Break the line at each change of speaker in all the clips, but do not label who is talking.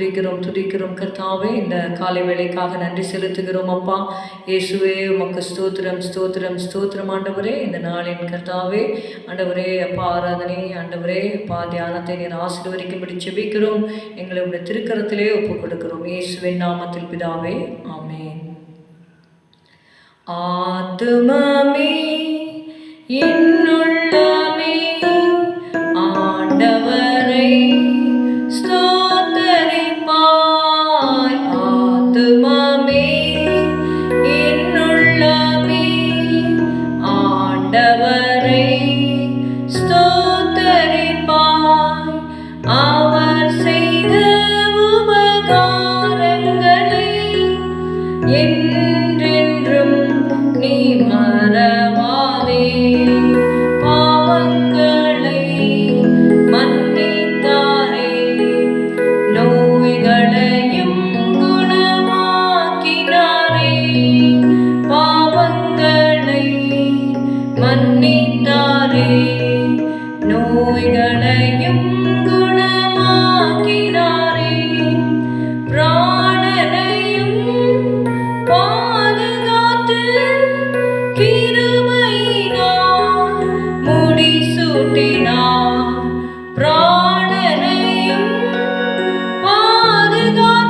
துதிக்கிறோம் துதிக்கிறோம் கர்த்தாவே இந்த காலை வேலைக்காக நன்றி செலுத்துகிறோம் அப்பா இயேசுவே உமக்கு ஸ்தோத்திரம் ஸ்தோத்திரம் ஸ்தோத்திரம் ஆண்டவரே இந்த நாளின் கர்த்தாவே ஆண்டவரே அப்பா ஆராதனை ஆண்டவரே அப்பா தியானத்தை நீர் ஆசீர்வதிக்கும்படி செபிக்கிறோம் எங்களை உடைய திருக்கரத்திலே ஒப்புக் கொடுக்கிறோம் இயேசுவின் நாமத்தில் பிதாவே ஆமே
ஆத்துமமே என் God.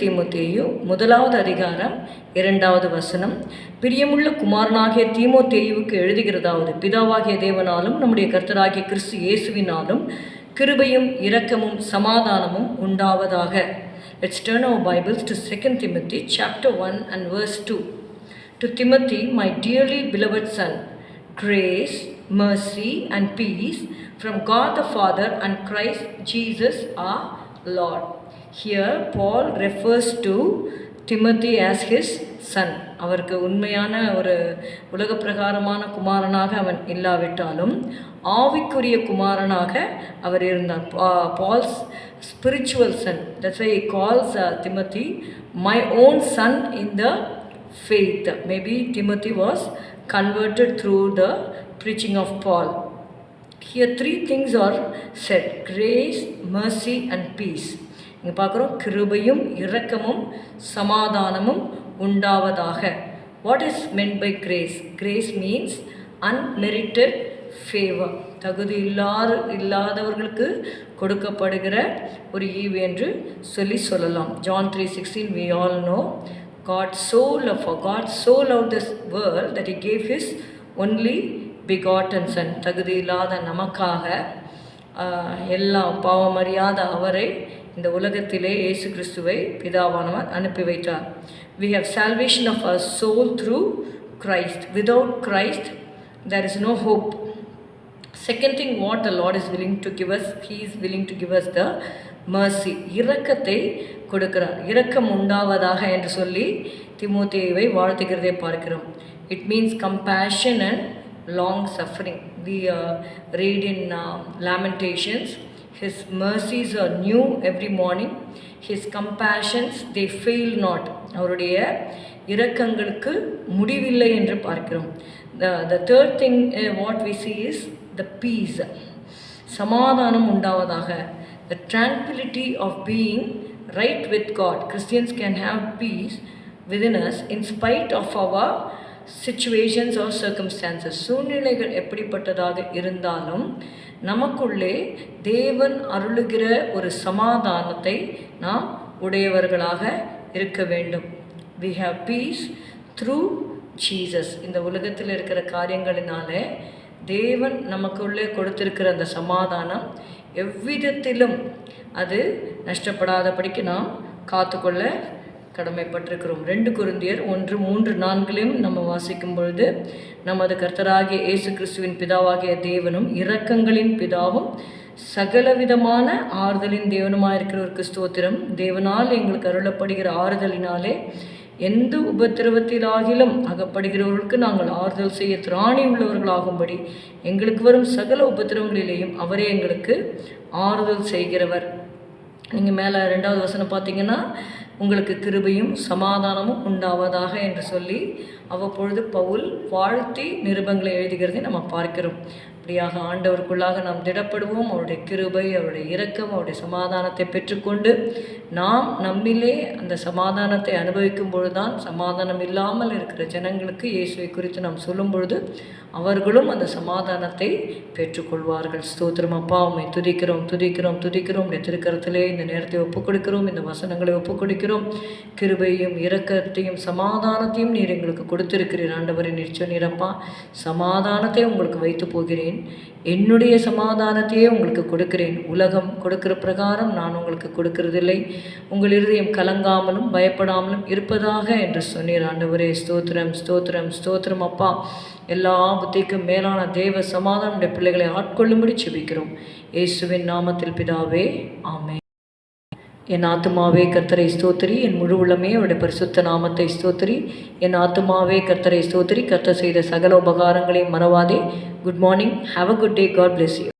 தீமோத்தேயு முதலாவது அதிகாரம் இரண்டாவது வசனம் பிரியமுள்ள குமாரனாகிய தீமோத்தேயுவுக்கு எழுதுகிறதாவது பிதாவாகிய தேவனாலும் நம்முடைய கர்த்தராகிய கிறிஸ்து இயேசுவினாலும் கிருபையும் இரக்கமும் சமாதானமும் உண்டாவதாக let's turn our Bibles to second Timothy chapter one and verse two to Timothy my dearly beloved son grace mercy and peace from God the Father and Christ Jesus our Lord here Paul refers to Timothy as his son அவருக்கு உண்மையான ஒரு உலக பிரகாரமான குமாரனாக அவன் இல்லாவிட்டாலும் ஆவிக்குரிய குமாரனாக அவர் இருந்தார் Paul's spiritual son that's why calls Timothy my own son in the faith maybe Timothy was converted through the preaching of Paul here three things are said grace mercy and peace இங்கே பார்க்குறோம் கிருபையும் இரக்கமும் சமாதானமும் உண்டாவதாக what is meant by grace grace means unmerited favour தகுதி இல்லாத இல்லாதவர்களுக்கு கொடுக்கப்படுகிற ஒரு ஈவு என்று சொல்லி சொல்லலாம் John three sixteen we all know God so love for God so love this world that he gave is only begotten son தகுதி இல்லாத நமக்காக எல்லா பாவமறியாத அவரை இந்த உலகத்திலே இயேசு கிறிஸ்துவை பிதாவானவர் அனுப்பி வைத்தார் we have salvation of our soul through Christ without Christ there is no hope second thing what our Lord is willing to give us he is willing to give us the mercy இரக்கத்தை கொடுக்கிறார் இரக்கம் உண்டாவதாக என்று சொல்லி திமுதேவை வாழ்த்துகிறதை பார்க்கிறோம் it means compassion and long suffering we read in Lamentations His mercies are new every morning. His compassions they fail not. அவருடைய இரக்கங்களுக்கு முடிவில்லை என்று பார்க்கிறோம் the third thing what we see is the peace சமாதானம் உண்டாவதாக the tranquillity of being right with God Christians can have peace within us in spite of our situations or circumstances சூழ்நிலைகள் எப்படிப்பட்டதாக இருந்தாலும் நமக்குள்ளே தேவன் அருளுகிற ஒரு சமாதானத்தை நாம் உடையவர்களாக இருக்க வேண்டும் we have peace through Jesus இந்த உலகத்தில் இருக்கிற காரியங்களினால தேவன் நமக்குள்ளே கொடுத்திருக்கிற அந்த சமாதானம் எவ்விதத்திலும் அது நஷ்டப்படாதபடிக்கு நாம் காத்துக்கொள்ள கடமைப்பட்டிருக்கிறோம் ரெண்டு குருந்தியர் ஒன்று மூன்று நான்கிலையும் நம்ம வாசிக்கும் பொழுது நமது கர்த்தராகிய இயேசு கிறிஸ்துவின் பிதாவாகிய தேவனும் இரக்கங்களின் பிதாவும் சகலவிதமான ஆறுதலின் தேவனுமாயிருக்கிற ஒரு கிறிஸ்துவத்திரம் தேவனால் எங்களுக்கு அருளப்படுகிற ஆறுதலினாலே எந்த உபத்திரவத்திலாகிலும் அகப்படுகிறவர்களுக்கு நாங்கள் ஆறுதல் செய்ய திராணி உள்ளவர்களாகும்படி எங்களுக்கு வரும் சகல உபத்திரவங்களிலேயும் அவரே எங்களுக்கு ஆறுதல் செய்கிறவர் நீங்கள் மேலே ரெண்டாவது வசனம் பார்த்தீங்கன்னா உங்களுக்கு கிருபையும் சமாதானமும் உண்டாவதாக என்று சொல்லி அவ்வப்பொழுது பவுல் வாழ்த்தி நிருபங்களை எழுதுகிறதை நம்ம பார்க்கிறோம் இப்படியாக ஆண்டவருக்குள்ளாக நாம் திடப்படுவோம் அவருடைய கிருபை அவருடைய இரக்கம் அவருடைய சமாதானத்தை பெற்றுக்கொண்டு நாம் நம்மிலே அந்த சமாதானத்தை அனுபவிக்கும் பொழுதுதான் சமாதானம் இல்லாமல் இருக்கிற ஜனங்களுக்கு இயேசுவை குறித்து நாம் சொல்லும் பொழுது அவர்களும் அந்த சமாதானத்தை பெற்றுக்கொள்வார்கள் ஸ்தோத்திரம் அப்பா உண்மை துதிக்கிறோம் துதிக்கிறோம் துதிக்கிறோம் உடைய திருக்கரத்திலே இந்த நேரத்தை ஒப்புக்கொடுக்கிறோம் இந்த வசனங்களை ஒப்புக்கொடுக்கிறோம் கிருபையும் இரக்கத்தையும் சமாதானத்தையும் நீர் எங்களுக்கு கொடுத்திருக்கிறீர் ஆண்டவரின் நிச்சயம் நீரப்பா சமாதானத்தை உங்களுக்கு வைத்து போகிறேன் கொடுக்கிறேன் என்னுடைய சமாதானத்தையே உங்களுக்கு கொடுக்கிறேன் உலகம் கொடுக்கிற பிரகாரம் நான் உங்களுக்கு கொடுக்கறதில்லை உங்கள் இருதயம் கலங்காமலும் பயப்படாமலும் இருப்பதாக என்று சொன்னீர் ஆண்டவரே ஸ்தோத்திரம் ஸ்தோத்திரம் ஸ்தோத்திரம் அப்பா எல்லா புத்திக்கும் மேலான தேவ சமாதானம் பிள்ளைகளை ஆட்கொள்ளும்படி செபிக்கிறோம் இயேசுவின் நாமத்தில் பிதாவே ஆமே என் ஆத்துமாவே கத்தரை ஸ்தோத்திரி என் முழு உள்ளமே அவருடைய பரிசுத்த நாமத்தை ஸ்தோத்திரி என் ஆத்துமாவே கத்தரை ஸ்தோத்திரி கத்த செய்த சகல உபகாரங்களையும் மறவாதே good morning have a good day God bless you